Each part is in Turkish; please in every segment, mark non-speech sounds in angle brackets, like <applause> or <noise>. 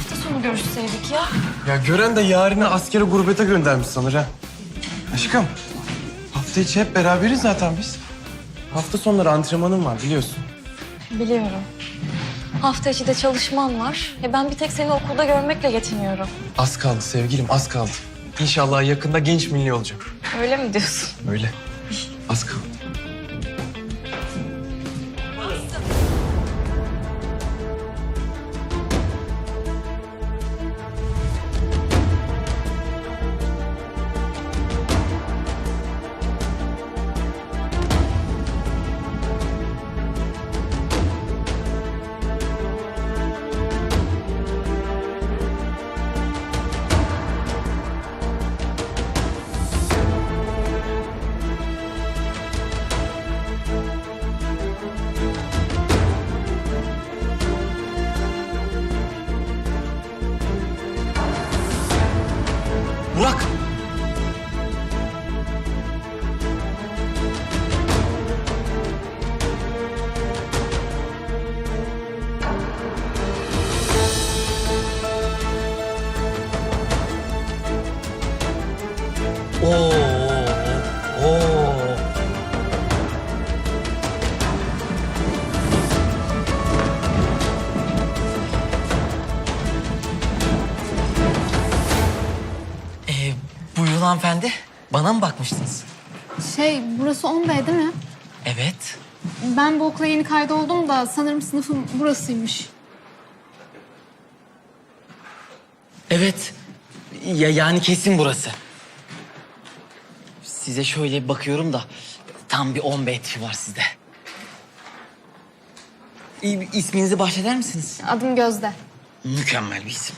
hafta sonu görüşseydik ya. Ya gören de yarını askere gurbete göndermiş sanır ha. Aşkım, hafta içi hep beraberiz zaten biz. Hafta sonları antrenmanım var biliyorsun. Biliyorum. Hafta içi de çalışman var. E ben bir tek seni okulda görmekle yetiniyorum. Az kaldı sevgilim, az kaldı. İnşallah yakında genç milli olacak. Öyle mi diyorsun? Öyle. <laughs> Az kaldı. Bakmıştınız? Şey, burası 10B değil mi? Evet. Ben bu okula yeni kaydoldum da sanırım sınıfım burasıymış. Evet. Ya yani kesin burası. Size şöyle bakıyorum da tam bir 10 bet var sizde. İ- İsminizi bahşeder misiniz? Adım Gözde. Mükemmel bir isim.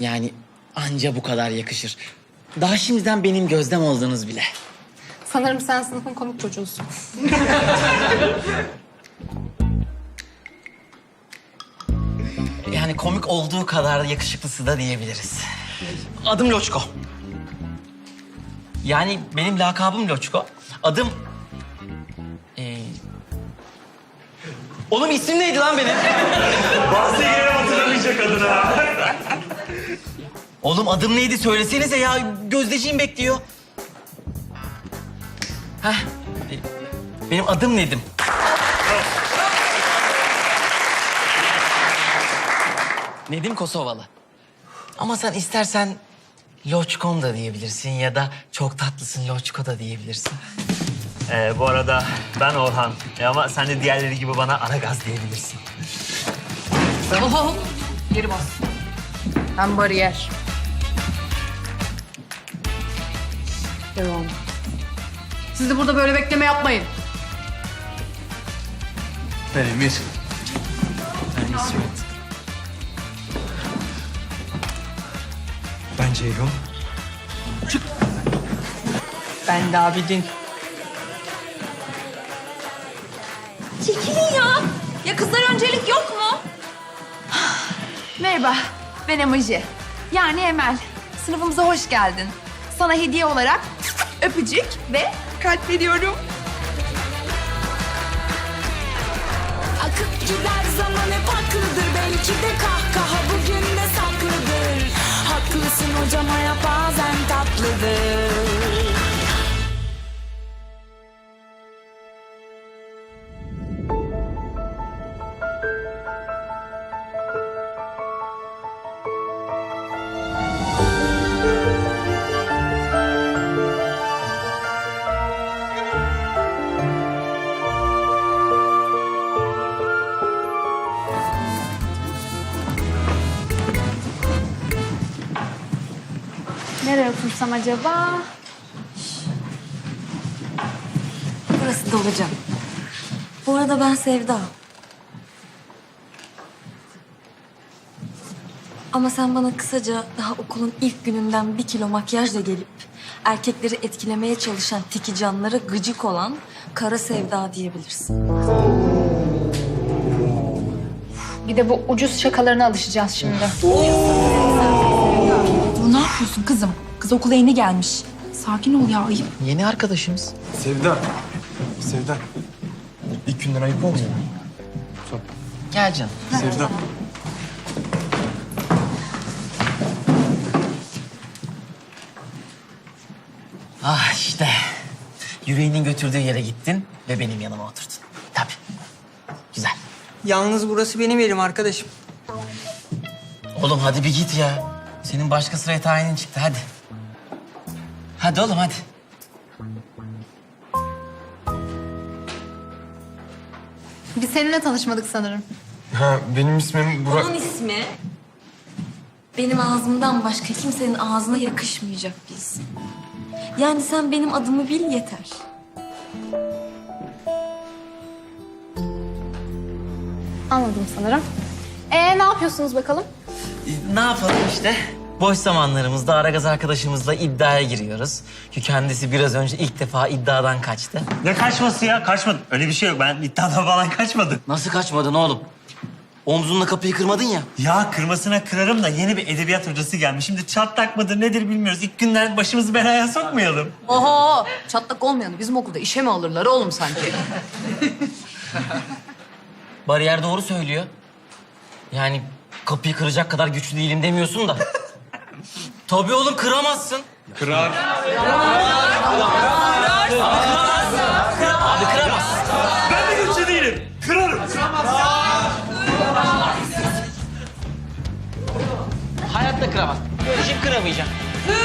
Yani anca bu kadar yakışır. Daha şimdiden benim gözdem oldunuz bile. Sanırım sen sınıfın komik çocuğusun. Yani komik olduğu kadar yakışıklısı da diyebiliriz. Adım Loçko. Yani benim lakabım Loçko. Adım... Ee... Oğlum isim neydi lan benim? Bazı yere hatırlamayacak adına. Oğlum adım neydi söylesenize ya. Gözdeciğim bekliyor. Heh. Benim adım Nedim. Nedim Kosovalı. Ama sen istersen Loçkom da diyebilirsin ya da çok tatlısın Loçko da diyebilirsin. Ee, bu arada ben Orhan. E ama sen de diğerleri gibi bana Aragaz diyebilirsin. Oho, geri bas. Ben bariyer. Devam. Siz de burada böyle bekleme yapmayın. Ben Emir. Ben İsmet. Ben Ceyhun. Ben de Abidin. Çekilin ya. Ya kızlar öncelik yok mu? <sighs> Merhaba, ben Emoji. Yani Emel. Sınıfımıza hoş geldin. Sana hediye olarak öpücük ve kalp veriyorum. Acaba? Burası da olacağım. Bu arada ben Sevda. Ama sen bana kısaca daha okulun ilk gününden bir kilo makyajla gelip erkekleri etkilemeye çalışan tiki canlara gıcık olan kara sevda diyebilirsin. Bir de bu ucuz şakalarına alışacağız şimdi. Ne yapıyorsun kızım? Kız okula yeni gelmiş. Sakin ol ya ayıp. Yeni arkadaşımız. Sevda. Sevda. İlk günden ayıp olmuyor mu? Sor. Gel canım. Sevda. Ah işte. Yüreğinin götürdüğü yere gittin ve benim yanıma oturdun. Tabii. Güzel. Yalnız burası benim yerim arkadaşım. Oğlum hadi bir git ya. Senin başka sıraya tayinin çıktı hadi. Hadi oğlum hadi. Biz seninle tanışmadık sanırım. Ha, benim ismim Burak. Onun ismi benim ağzımdan başka kimsenin ağzına yakışmayacak bir isim. Yani sen benim adımı bil yeter. Anladım sanırım. Ee ne yapıyorsunuz bakalım? Ne yapalım işte? Boş zamanlarımızda Aragaz arkadaşımızla iddiaya giriyoruz. Ki kendisi biraz önce ilk defa iddiadan kaçtı. Ne kaçması ya? Kaçmadım. Öyle bir şey yok. Ben iddiadan falan kaçmadım. Nasıl kaçmadın oğlum? Omzunla kapıyı kırmadın ya. Ya kırmasına kırarım da yeni bir edebiyat hocası gelmiş. Şimdi çatlak mıdır nedir bilmiyoruz. İlk günden başımızı belaya sokmayalım. Oho çatlak olmayanı bizim okulda işe mi alırlar oğlum sanki? Bariyer doğru söylüyor. Yani kapıyı kıracak kadar güçlü değilim demiyorsun da. <laughs> Tabii oğlum kıramazsın. Kırar. Abi kıramazsın. Ben de güçlü değilim. Kırarım. Hayatta kıramaz. Görüşüp kıramayacağım. Ne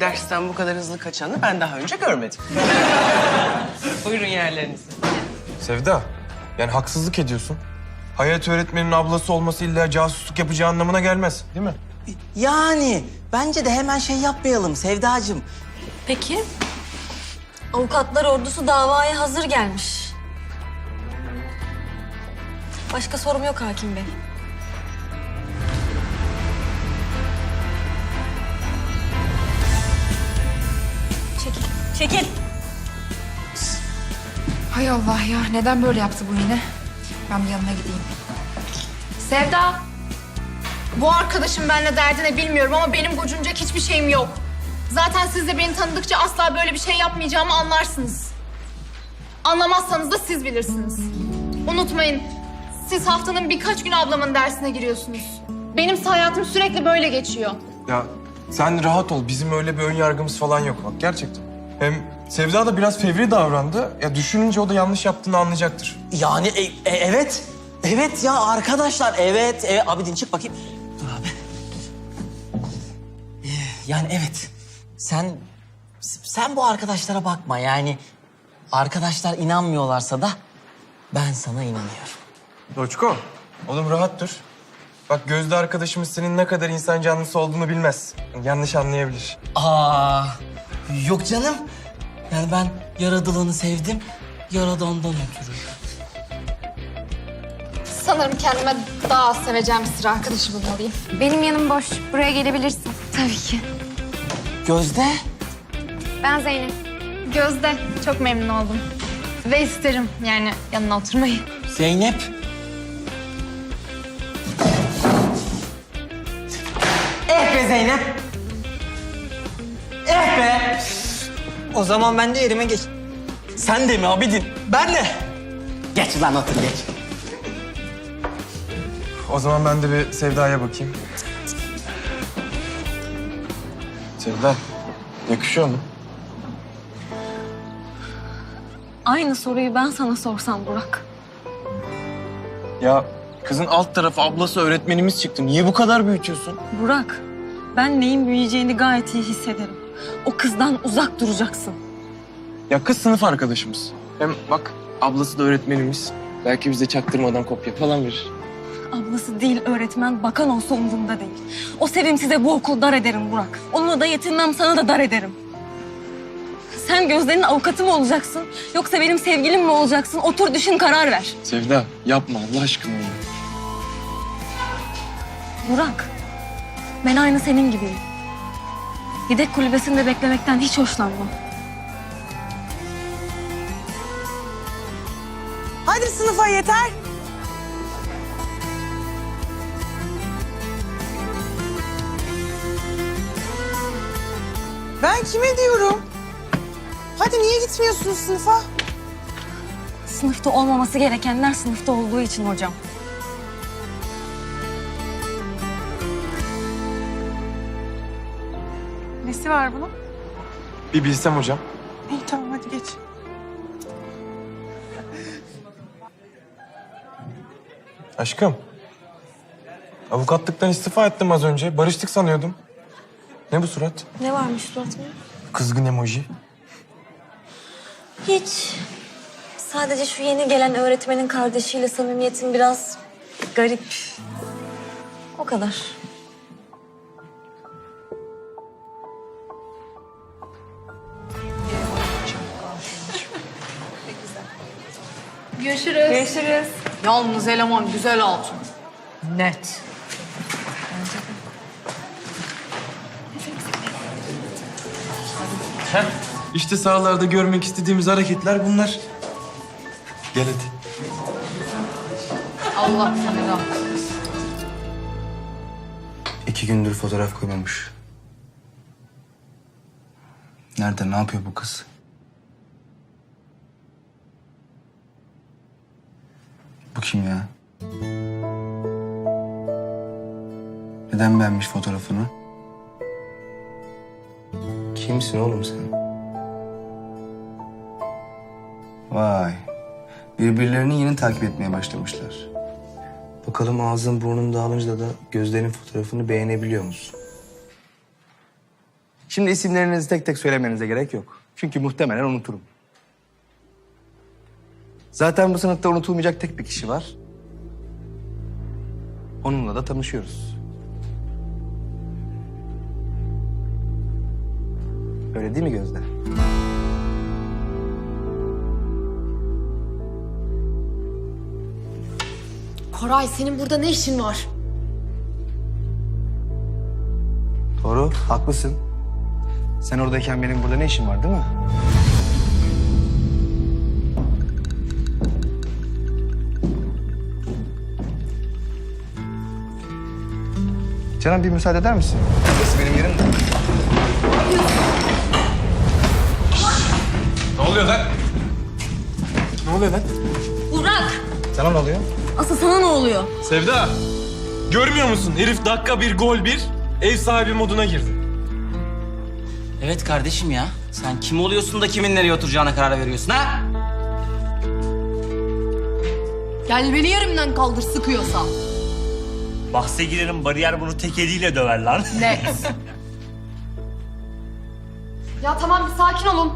Dersten bu kadar hızlı kaçanı ben daha önce görmedim. Buyurun yerlerinize. Sevda, yani haksızlık ediyorsun. Hayat öğretmeninin ablası olması illa casusluk yapacağı anlamına gelmez, değil mi? Yani bence de hemen şey yapmayalım Sevdacığım. Peki. Avukatlar ordusu davaya hazır gelmiş. Başka sorum yok hakim bey. Çekil. Hay Allah ya neden böyle yaptı bu yine? Ben bir yanına gideyim. Sevda. Bu arkadaşım benimle derdine bilmiyorum ama benim gocunacak hiçbir şeyim yok. Zaten siz de beni tanıdıkça asla böyle bir şey yapmayacağımı anlarsınız. Anlamazsanız da siz bilirsiniz. Unutmayın, siz haftanın birkaç gün ablamın dersine giriyorsunuz. Benim hayatım sürekli böyle geçiyor. Ya sen rahat ol, bizim öyle bir ön yargımız falan yok bak gerçekten. Hem Sevda da biraz fevri davrandı. Ya düşününce o da yanlış yaptığını anlayacaktır. Yani e- e- evet. Evet ya arkadaşlar evet. evet. Abidin çık bakayım. Dur abi. Ee, Yani evet. Sen sen bu arkadaşlara bakma yani. Arkadaşlar inanmıyorlarsa da ben sana inanıyorum. Doçko, oğlum rahat dur. Bak Gözde arkadaşımız senin ne kadar insan canlısı olduğunu bilmez. Yanlış anlayabilir. Aa, yok canım. Yani ben yaradılanı sevdim. Yaradandan ötürü. Sanırım kendime daha az seveceğim bir sıra arkadaşı bulmalıyım. Benim yanım boş. Buraya gelebilirsin. Tabii ki. Gözde. Ben Zeynep. Gözde, çok memnun oldum. Ve isterim yani yanına oturmayı. Zeynep. Eh be Zeynep. O zaman ben de yerime geç. Sen de mi Abidin? Ben de. Geç lan otur geç. O zaman ben de bir Sevda'ya bakayım. Sevda, yakışıyor mu? Aynı soruyu ben sana sorsam Burak. Ya kızın alt tarafı ablası öğretmenimiz çıktı. Niye bu kadar büyütüyorsun? Burak, ben neyin büyüyeceğini gayet iyi hissederim. O kızdan uzak duracaksın. Ya kız sınıf arkadaşımız. Hem bak ablası da öğretmenimiz. Belki bize çaktırmadan kopya falan verir. Ablası değil öğretmen, bakan olsa umurumda değil. O sevimsize bu okul dar ederim Burak. Onunla da yetinmem, sana da dar ederim. Sen Gözde'nin avukatı mı olacaksın? Yoksa benim sevgilim mi olacaksın? Otur düşün karar ver. Sevda yapma Allah aşkına ya. Burak, ben aynı senin gibiyim. Yedek kulübesinde beklemekten hiç hoşlanmam. Hadi sınıfa yeter. Ben kime diyorum? Hadi niye gitmiyorsunuz sınıfa? Sınıfta olmaması gerekenler sınıfta olduğu için hocam. Var bunun? Bir bilsem hocam. İyi tamam hadi geç. Aşkım. Avukatlıktan istifa ettim az önce. Barıştık sanıyordum. Ne bu surat? Ne varmış suratımda? Kızgın emoji. Hiç. Sadece şu yeni gelen öğretmenin kardeşiyle samimiyetim biraz garip. O kadar. Görüşürüz. Yalnız eleman güzel altın. Net. İşte sahalarda görmek istediğimiz hareketler bunlar. Gel hadi. Allah seni rahmet İki gündür fotoğraf koymamış. Nerede, ne yapıyor bu kız? Kim ya? Neden beğenmiş fotoğrafını? Kimsin oğlum sen? Vay. Birbirlerini yeni takip etmeye başlamışlar. Bakalım ağzın burnun dağılınca da gözlerin fotoğrafını beğenebiliyor musun? Şimdi isimlerinizi tek tek söylemenize gerek yok. Çünkü muhtemelen unuturum. Zaten bu sınıfta unutulmayacak tek bir kişi var. Onunla da tanışıyoruz. Öyle değil mi Gözde? Koray senin burada ne işin var? Doğru, haklısın. Sen oradayken benim burada ne işim var değil mi? Canım bir müsaade eder misin? Burası benim yerim de. Ne oluyor lan? Ne oluyor lan? Burak! Sana ne oluyor? Asıl sana ne oluyor? Sevda. Görmüyor musun? Herif dakika bir gol bir ev sahibi moduna girdi. Evet kardeşim ya. Sen kim oluyorsun da kimin nereye oturacağına karar veriyorsun ha? Gel beni yerimden kaldır sıkıyorsan. Bahse girerim bariyer bunu tek eliyle döver lan. Net. ya tamam bir sakin olun.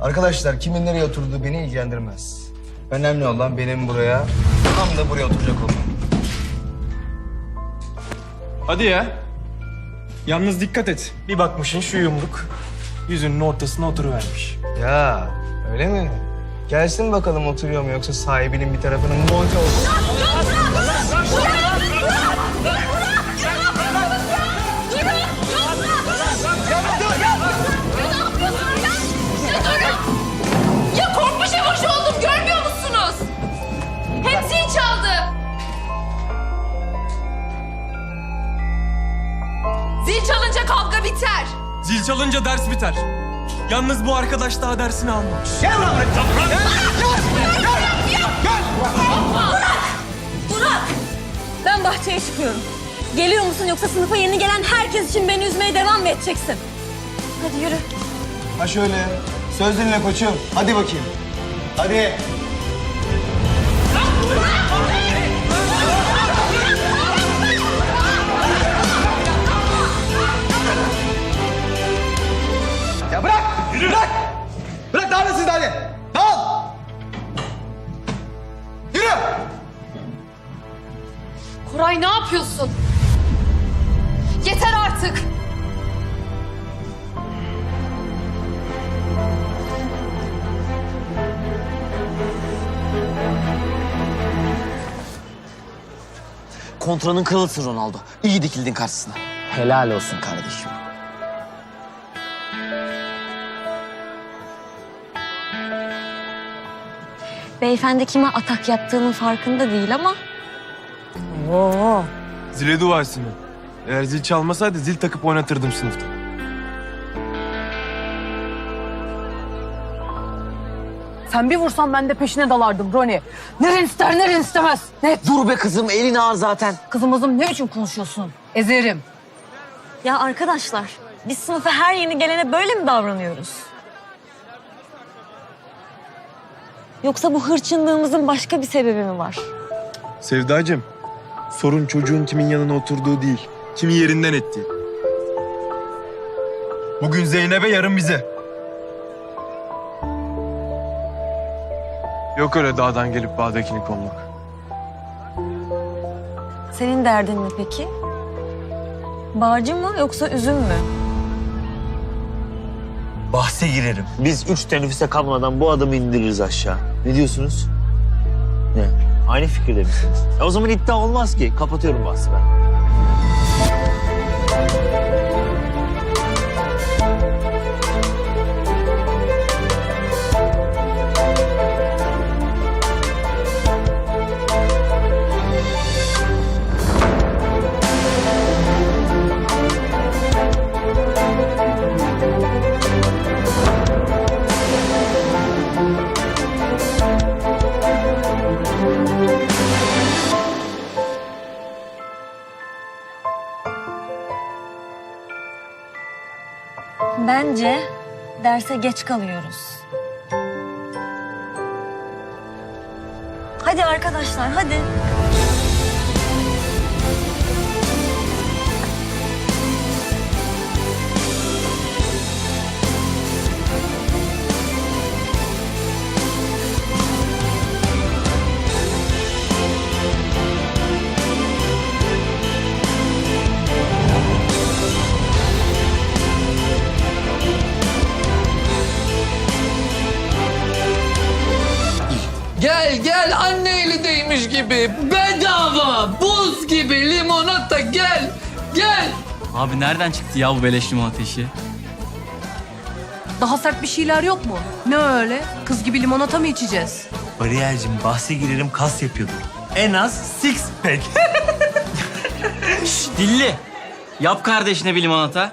Arkadaşlar kimin nereye oturduğu beni ilgilendirmez. Önemli olan benim buraya, tam da buraya oturacak olmam. Hadi ya. Yalnız dikkat et. Bir bakmışın şu yumruk yüzünün ortasına oturuvermiş. Ya öyle mi? Gelsin bakalım oturuyor mu yoksa sahibinin bir tarafının monte olsun. Kavga biter. Zil çalınca ders biter. Yalnız bu arkadaş daha dersini almamış. Burak! Ben bahçeye çıkıyorum. Geliyor musun yoksa sınıfa yeni gelen herkes için beni üzmeye devam mı edeceksin? Hadi yürü. Ha şöyle, söz dinle koçum. Hadi bakayım. Hadi. yapıyorsun? Yeter artık. Kontranın kralısın Ronaldo. İyi dikildin karşısına. Helal olsun kardeşim. Beyefendi kime atak yaptığının farkında değil ama... Oo. Zile dua etsin o. Eğer zil çalmasaydı zil takıp oynatırdım sınıfta. Sen bir vursan ben de peşine dalardım Roni. Neren ister neren istemez. Ne? Dur be kızım elin ağır zaten. Kızımızım ne biçim konuşuyorsun? Ezerim. Ya arkadaşlar, biz sınıfa her yeni gelene böyle mi davranıyoruz? Yoksa bu hırçınlığımızın başka bir sebebi mi var? Sevdacığım, sorun çocuğun kimin yanına oturduğu değil, kimi yerinden ettiği. Bugün Zeynep'e, yarın bize. Yok öyle dağdan gelip bağdakini konmak. Senin derdin ne peki? Bağcı mı yoksa üzüm mü? Bahse girerim. Biz üç teneffüse kalmadan bu adamı indiririz aşağı. Ne diyorsunuz? Aynı fikirde misiniz? E o zaman iddia olmaz ki. Kapatıyorum bahsi ben. Bence derse geç kalıyoruz. Hadi arkadaşlar, hadi. Gel anne eli değmiş gibi bedava buz gibi limonata gel gel. Abi nereden çıktı ya bu beleş limon ateşi? Daha sert bir şeyler yok mu? Ne öyle? Kız gibi limonata mı içeceğiz? Bariyer'cim bahse girerim kas yapıyordum. En az six pack. <laughs> Dilli. Yap kardeşine bir limonata.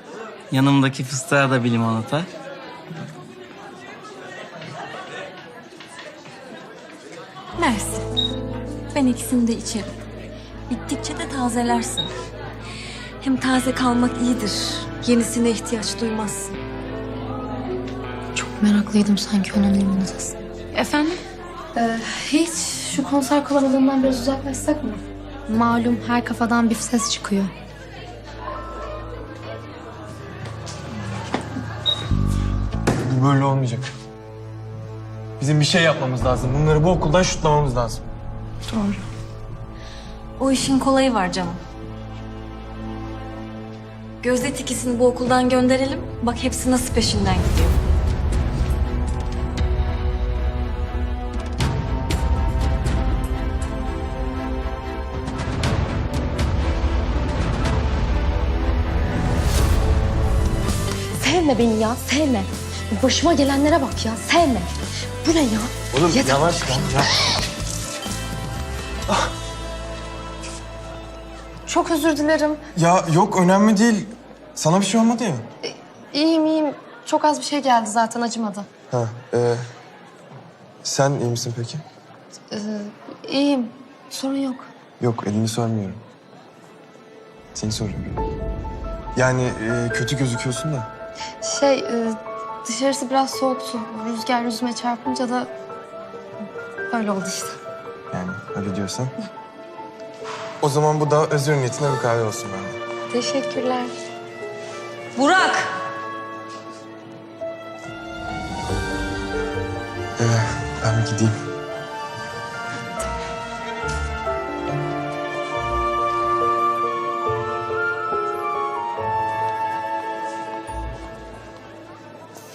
Yanımdaki fıstığa da bir limonata. Mersi. Ben ikisini de içerim. Bittikçe de tazelersin. Hem taze kalmak iyidir. Yenisine ihtiyaç duymazsın. Çok meraklıydım sanki onun limonatası. Efendim? Ee, hiç şu konser kalabalığından biraz uzaklaşsak mı? Malum her kafadan bir ses çıkıyor. Bu böyle olmayacak. Bizim bir şey yapmamız lazım. Bunları bu okuldan şutlamamız lazım. Doğru. O işin kolayı var canım. Gözde ikisini bu okuldan gönderelim. Bak hepsi nasıl peşinden gidiyor. Sevme beni ya, sevme. Başıma gelenlere bak ya, sevme. Bu ne ya? Oğlum Yeter. yavaş lan. Ya. Çok özür dilerim. ya yok önemli değil. Sana bir şey olmadı ya. İyiyim iyiyim. Çok az bir şey geldi zaten acımadı. Ha, e, sen iyi misin peki? Ee, iyiyim. Sorun yok. Yok elini sormuyorum. Seni soruyorum. Yani e, kötü gözüküyorsun da. Şey, e, dışarısı biraz soğuktu. Rüzgar yüzüme çarpınca da öyle oldu işte. Yani öyle diyorsan. O zaman bu da özür niyetine bir kahve olsun bende. Teşekkürler. Burak! Ee, ben bir gideyim.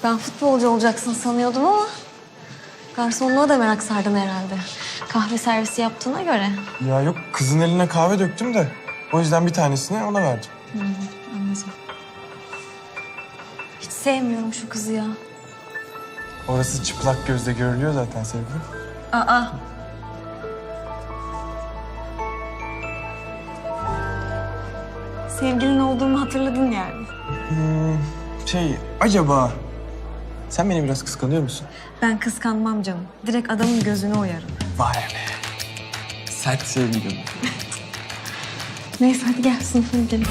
Ben futbolcu olacaksın sanıyordum ama... Garsonluğa da merak sardın herhalde. Kahve servisi yaptığına göre. Ya yok kızın eline kahve döktüm de. O yüzden bir tanesini ona verdim. Anladım. Hiç sevmiyorum şu kızı ya. Orası çıplak gözle görülüyor zaten sevgilim. Aa. Sevgilin olduğumu hatırladın yani. Şey, acaba sen beni biraz kıskanıyor musun? Ben kıskanmam canım. Direkt adamın gözüne oyarım. Vay be. Sert sevgilim. Neyse hadi gel sınıfa gidelim.